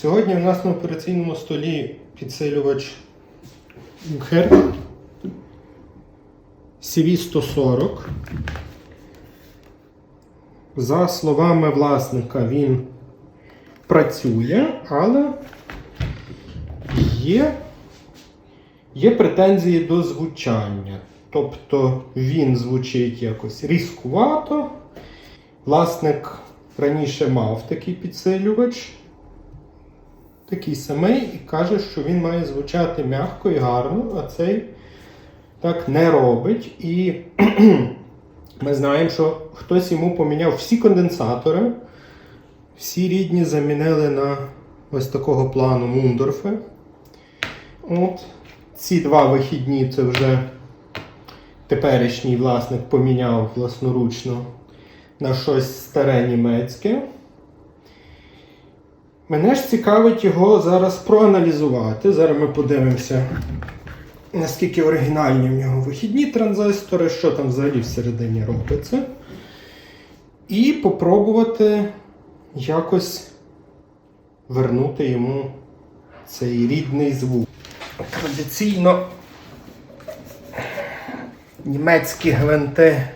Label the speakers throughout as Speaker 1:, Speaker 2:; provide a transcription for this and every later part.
Speaker 1: Сьогодні у нас на операційному столі підсилювач Гер CV140. За словами власника, він працює, але є, є претензії до звучання. Тобто він звучить якось різкувато. Власник раніше мав такий підсилювач, такий самий, і каже, що він має звучати м'яко і гарно, а цей так не робить. І ми знаємо, що хтось йому поміняв всі конденсатори, всі рідні замінили на ось такого плану Мундорфи. От. Ці два вихідні це вже теперішній власник поміняв власноручно на щось старе німецьке. Мене ж цікавить його зараз проаналізувати. Зараз ми подивимося, наскільки оригінальні в нього вихідні транзистори, що там взагалі всередині робиться. І попробувати якось вернути йому цей рідний звук. Традиційно німецькі гвинти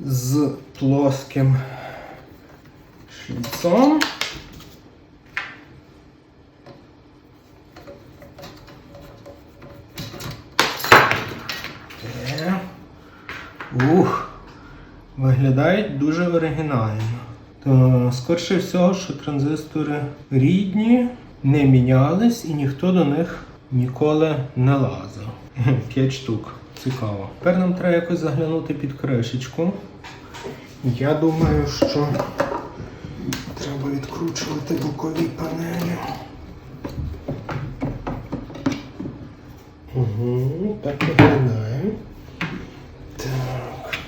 Speaker 1: з плоским Те. Ух, виглядають дуже оригінально. То, скорше всього, що транзистори рідні, не мінялись і ніхто до них ніколи не лазив. П'ять штук. Цікаво. Тепер нам треба якось заглянути під кришечку. Я думаю, що відкручувати бокові панелі. Угу, так виглядає. Так.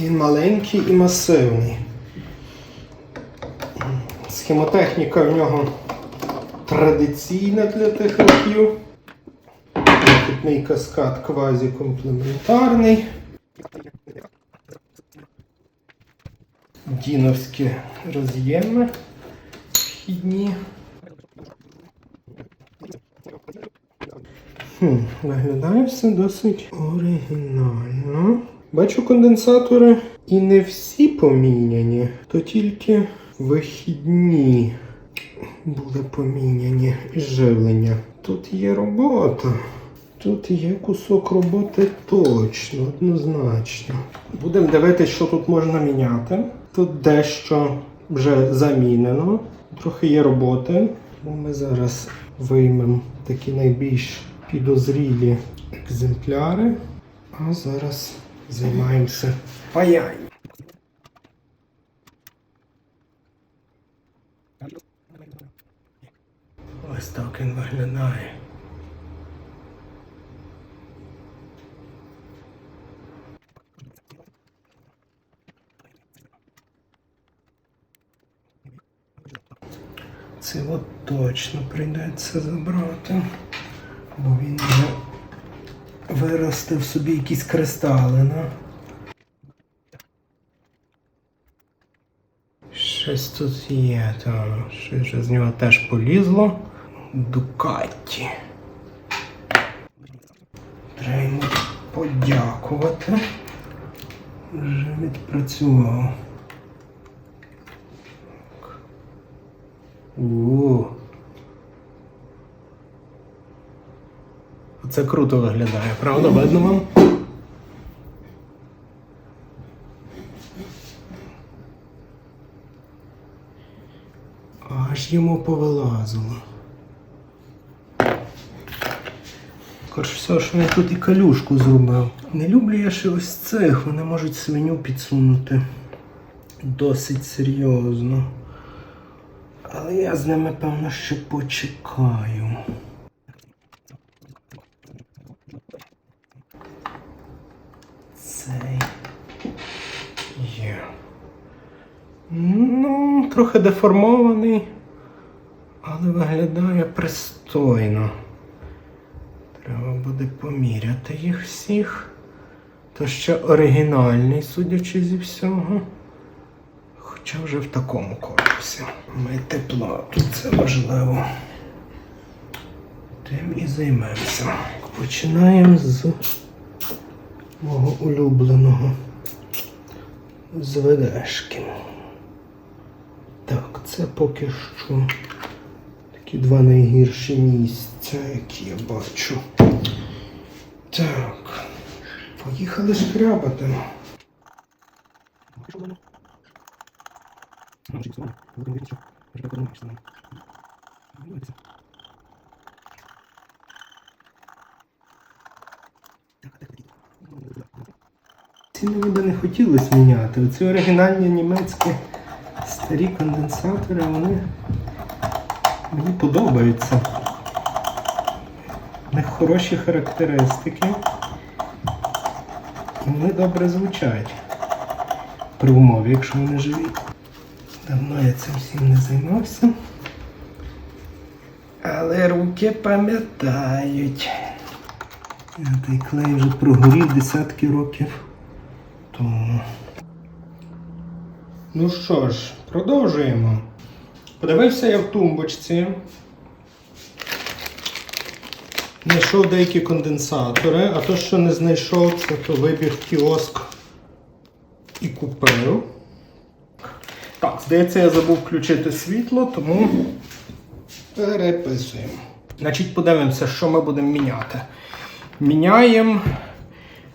Speaker 1: Він маленький і масивний. Схемотехніка в нього традиційна для тих років. Вихідний каскад квазікомплементарний. Діновські роз'єми вхідні. Хм, виглядає все досить оригінально. Бачу конденсатори і не всі поміняні, то тільки вихідні були поміняні живлення. Тут є робота. Тут є кусок роботи точно, однозначно. Будемо дивитися, що тут можна міняти. Тут дещо вже замінено, трохи є роботи. Ми зараз виймемо такі найбільш підозрілі екземпляри. А зараз займаємося паянням. Ось так він виглядає. Це от точно прийдеться забрати, бо він вже виростив собі якісь кристалини. Щось тут є, там щось з нього теж полізло. Дукатті. Треба йому подякувати. Вже відпрацював. У. Це круто виглядає, правда? Видно вам? Аж йому повилазило. Коротше все, що він тут і калюшку зробив. Не люблю я ще ось цих, вони можуть свиню підсунути досить серйозно. Але я з ними, певно, ще почекаю. Цей є. Ну, трохи деформований, але виглядає пристойно. Треба буде поміряти їх всіх. То ще оригінальний, судячи зі всього. Хоча вже в такому корпусі. Ми тепло, тут це важливо. Тим і займемося. Починаємо з мого улюбленого з ведешки. Так, це поки що такі два найгірші місця, які я бачу. Так, поїхали шкрябати. Ці мені би не хотілося міняти. Оці оригінальні німецькі старі конденсатори, вони мені подобаються. У них хороші характеристики. І вони добре звучать. При умові, якщо вони живі. Давно я цим всім не займався. Але руки пам'ятають. Той клей вже прогорів десятки років тому. Ну що ж, продовжуємо. Подивився я в тумбочці. Знайшов деякі конденсатори, а то, що не знайшов, це то вибіг кіоск і купив. Здається, я забув включити світло, тому переписуємо. Значить, подивимося, що ми будемо міняти. Міняємо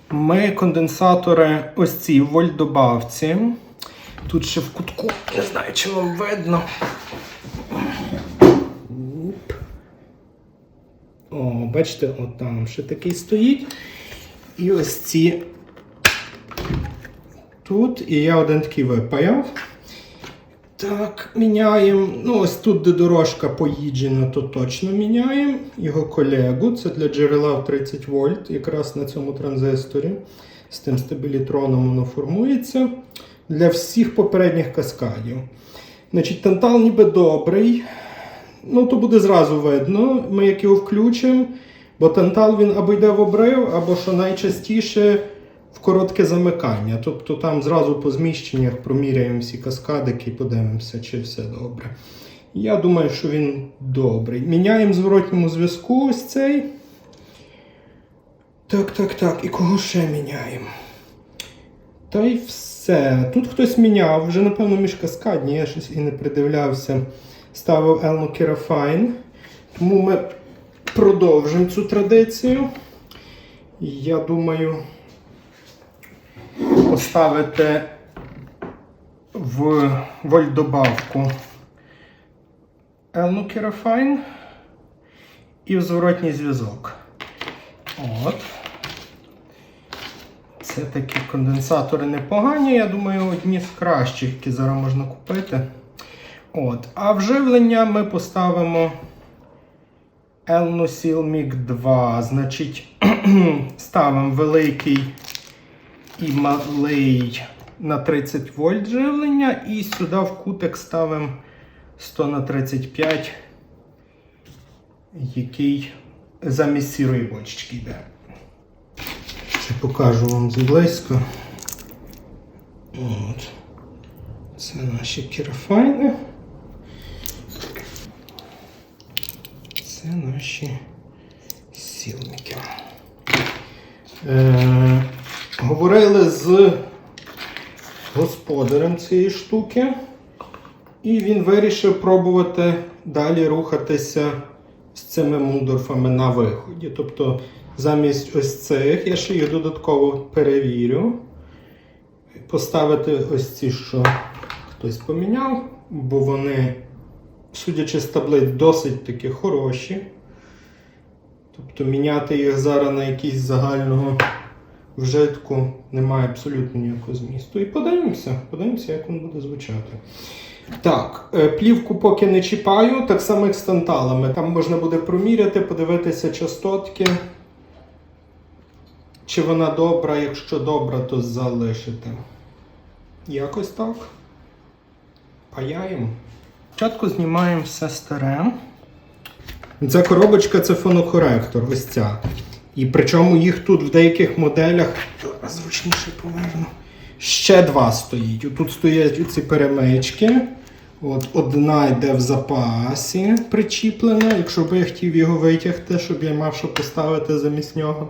Speaker 1: ми конденсатори ось ці в вольтдобавці. Тут ще в кутку, не знаю, чи вам видно. О, бачите, от там ще такий стоїть. І ось ці тут. І я один такий випаяв. Так, міняємо. Ну, ось тут, де дорожка поїджена, то точно міняємо. Його колегу. Це для джерела в 30 вольт, якраз на цьому транзисторі. З тим стабілітроном воно формується. Для всіх попередніх каскадів. Значить, тантал ніби добрий. Ну, то буде зразу видно. Ми як його включимо, бо тантал він або йде в обрив, або що найчастіше в коротке замикання. Тобто там зразу по зміщеннях проміряємо всі каскадики і подивимося, чи все добре. Я думаю, що він добрий. Міняємо в зворотньому зв'язку ось цей. Так, так, так. І кого ще міняємо? Та й все. Тут хтось міняв, вже, напевно, міжкаскадні, я щось і не придивлявся. Ставив Elmo Kerafine. Тому ми продовжимо цю традицію. Я думаю, поставити в Elmo Kerafine і в зворотній зв'язок. От. Це такі конденсатори непогані, я думаю, одні з кращих, які зараз можна купити. От. А вживлення ми поставимо Elnusil Mic 2. Значить, ставимо великий і малий на 30 вольт живлення, і сюди в кутик ставимо 100 на 35, який замість сірої бочечки йде. Ще покажу вам зблизька. От. Це наші кірафайни. Це наші сілники. Е, говорили з господарем цієї штуки, і він вирішив пробувати далі рухатися з цими мундорфами на виході. Тобто замість ось цих я ще їх додатково перевірю. Поставити ось ці, що хтось поміняв, бо вони, судячи з таблиць, досить таки хороші. Тобто міняти їх зараз на якісь загального вжитку немає абсолютно ніякого змісту. І подивимося, подивимося, як він буде звучати. Так, е, плівку поки не чіпаю, так само як з танталами. Там можна буде проміряти, подивитися частотки. Чи вона добра, якщо добра, то залишити. Якось так. Паяємо. Спочатку знімаємо все старе. Ця коробочка це фонокоректор, ось ця. І причому їх тут в деяких моделях, зручніше поверну, ще два стоїть. Тут стоять ці перемички. От одна йде в запасі причіплена, якщо б я хотів його витягти, щоб я мав що поставити замість нього.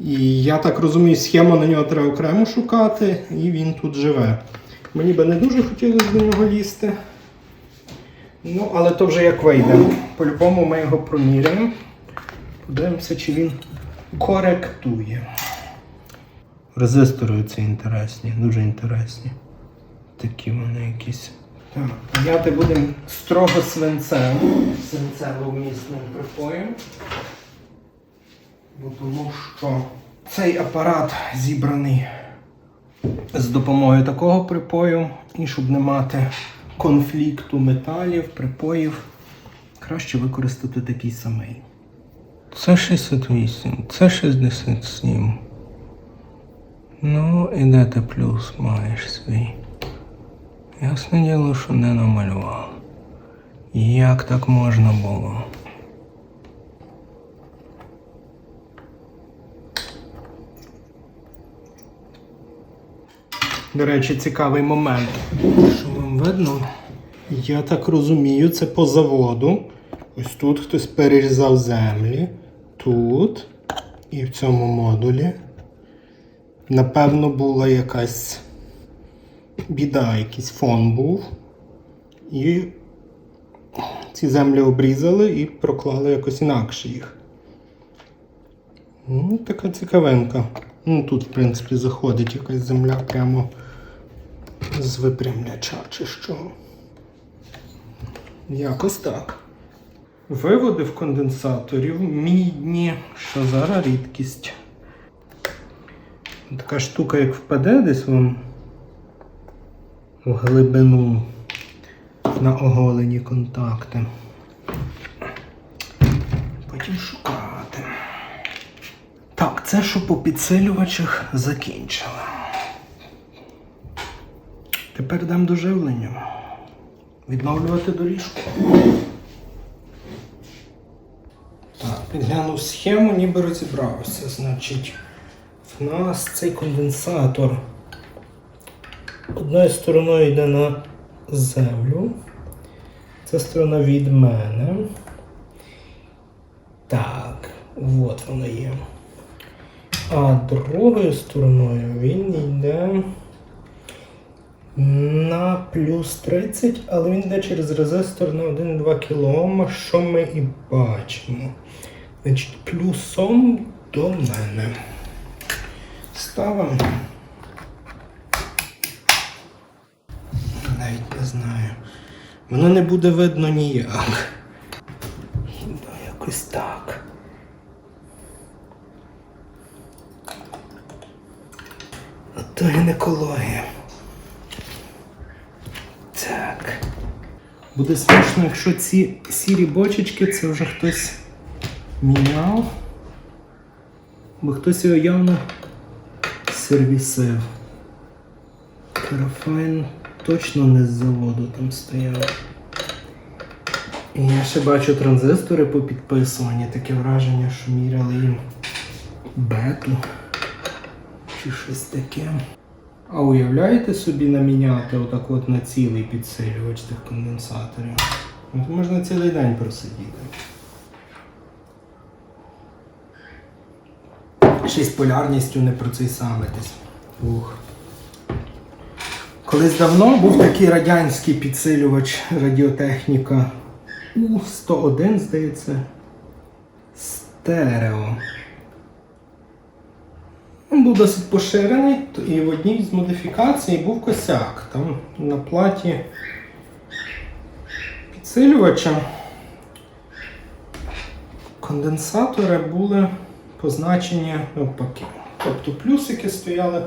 Speaker 1: І я так розумію, схему на нього треба окремо шукати, і він тут живе. Мені би не дуже хотілося до нього лізти. Ну, але то вже як вийде. По-любому ми його проміряємо. Подивимося, чи він коректує. Резистори ці інтересні, дуже інтересні. Такі вони якісь. Так, паяти будемо строго свинцевим, свинцево-вмісним припоєм. Бо тому що цей апарат зібраний з допомогою такого припою, і щоб не мати конфлікту металів, припоїв, краще використати такий самий. Це 68, це 67. Ну, і де ти плюс маєш свій? Ясне діло, що не намалював. Як так можна було? До речі, цікавий момент. Що вам видно? Я так розумію, це по заводу. Ось тут хтось перерізав землі. Тут і в цьому модулі. Напевно, була якась біда, якийсь фон був. І ці землі обрізали і проклали якось інакше їх. Ну, така цікавинка. Ну, тут, в принципі, заходить якась земля прямо з випрямляча чи що. Якось так. Виводи в конденсаторів мідні, що зараз рідкість. Така штука, як впаде десь вам в глибину на оголені контакти. Потім шукати. Так, це що по підсилювачах закінчили. Тепер дам до живлення. Відновлювати доріжку. Підглянув схему, ніби розібрався. Значить, в нас цей конденсатор одною стороною йде на землю. Це сторона від мене. Так, от воно є. А другою стороною він йде на плюс 30, але він йде через резистор на 1,2 кОм, що ми і бачимо. Значить, плюсом до мене. Ставимо. Навіть не знаю. Воно не буде видно ніяк. Хіба якось так. А то гінекологія. Так. Буде смішно, якщо ці сірі бочечки це вже хтось міняв. Бо хтось його явно сервісив. Карафайн точно не з заводу там стояв. І я ще бачу транзистори попідписувані, таке враження, що міряли їм бету чи щось таке. А уявляєте собі наміняти отак от на цілий підсилювач тих конденсаторів? Можна цілий день просидіти. Ще й з полярністю не процейсамитись. Ух. Колись давно був такий радянський підсилювач радіотехніка У-101, здається. Стерео. Він був досить поширений, і в одній з модифікацій був косяк. Там на платі підсилювача конденсатори були позначені навпаки. Тобто плюсики стояли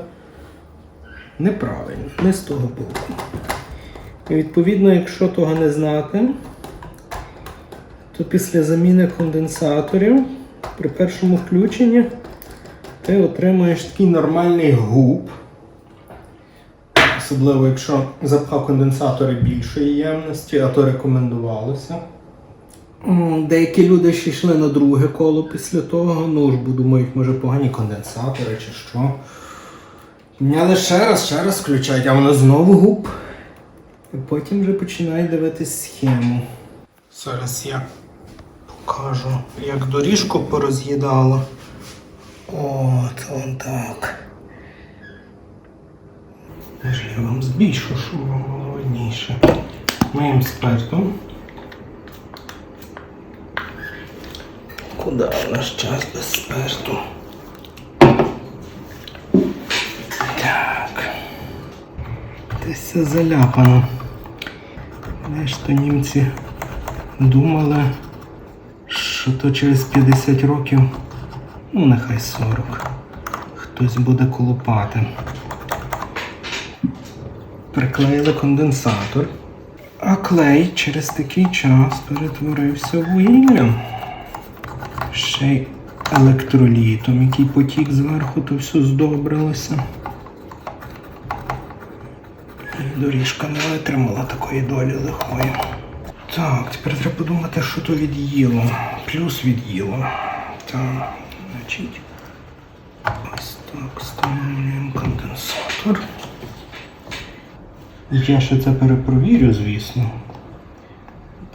Speaker 1: неправильно, не з того боку. І відповідно, якщо того не знати, то після заміни конденсаторів при першому включенні ти отримуєш такий нормальний губ. Особливо, якщо запхав конденсатори більшої ємності, а то рекомендувалося. Деякі люди ще йшли на друге коло після того, ну ж бо думають, може погані конденсатори чи що. Міняли ще раз, ще раз включають, а воно знову губ. І потім вже починає дивитись схему. Зараз я покажу, як доріжку пороз'їдало. От, он так. Я вам збільшу, щоб вам було видніше. Моїм спиртом. Куди у нас час без спирту? Так. Десь все заляпано. Де німці думали, що то через 50 років, ну нехай 40, хтось буде колупати. Приклеїли конденсатор, а клей через такий час перетворився в вугілля. Ще й електролітом, який потік зверху, то все здобрилося. Доріжка не витримала такої долі лихої. Так, тепер треба подумати, що то від'їло. Плюс від'їло. Так, значить. Ось так встановлюємо конденсатор. Я ще це перепровірю, звісно.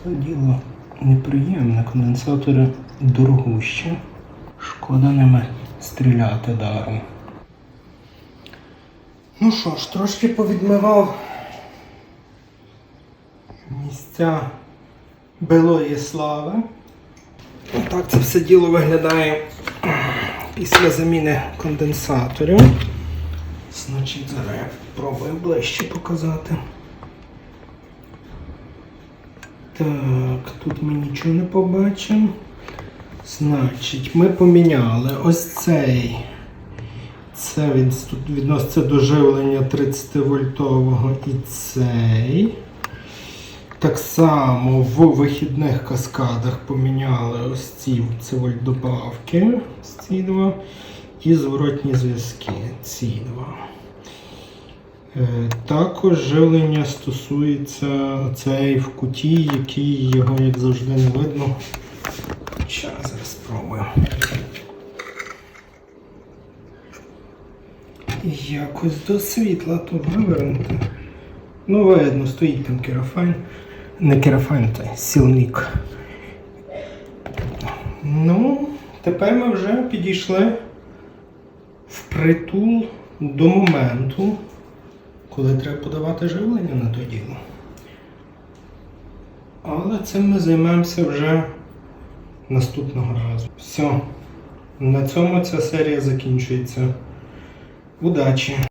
Speaker 1: Це діло неприємне. Конденсатори дорогущі. Шкода ними стріляти даром. Ну що ж, трошки повідмивав місця былої слави. Отак це все діло виглядає після заміни конденсаторів. Значить, зараз я пробую ближче показати. Так, тут ми нічого не побачимо. Значить, ми поміняли ось цей. Це від, тут відноситься до живлення 30 вольтового і цей. Так само в вихідних каскадах поміняли ось ці це вольтдобавки, ось ці два, і зворотні зв'язки, ці два. Е, Також живлення стосується цей в куті, який його, як завжди, не видно. Щас зараз спробую. Якось до світла тут вивернути. Ну, видно, стоїть там керафайн. Не керафайн, а сілник. Ну, тепер ми вже підійшли впритул до моменту, коли треба подавати живлення на то діло. Але цим ми займемося вже наступного разу. Все. На цьому ця серія закінчується. Удачі!